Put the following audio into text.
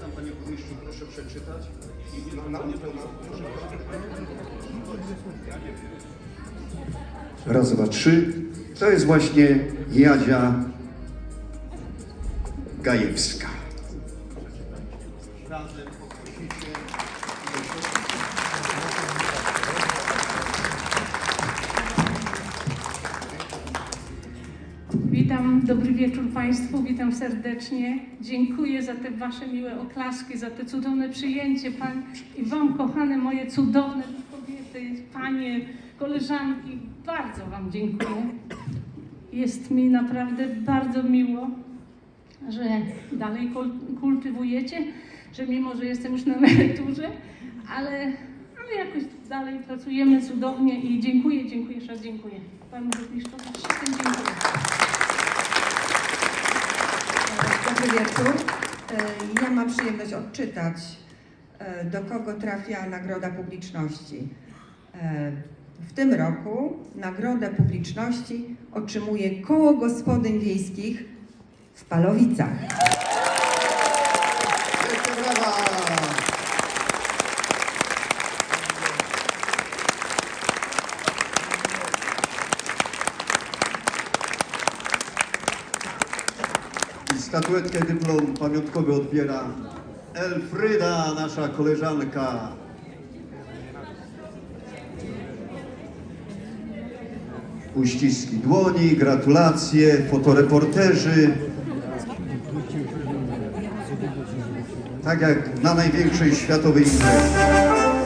tam panie burmistrzu proszę przeczytać. Raz, dwa, trzy. To jest właśnie Jadzia Gajewska. Razem poprosicie. Witam, dobry wieczór Państwu, witam serdecznie. Dziękuję za te Wasze miłe oklaski, za te cudowne przyjęcie Pan i Wam, kochane moje cudowne kobiety, Panie, koleżanki. Bardzo Wam dziękuję. Jest mi naprawdę bardzo miło, że dalej kul- kultywujecie, że mimo, że jestem już na emeryturze, ale, ale jakoś dalej pracujemy cudownie i dziękuję, dziękuję, jeszcze raz dziękuję. Panu burmistrzowi Dobry wieczór. Ja mam przyjemność odczytać, e, do kogo trafia Nagroda Publiczności. E, W tym roku Nagrodę Publiczności otrzymuje Koło Gospodyń Wiejskich w Palowicach. Statuetkę dyplom pamiątkowy odbiera Elfryda, nasza koleżanka. Uściski dłoni, gratulacje, fotoreporterzy. Tak jak na największej światowej imprezie.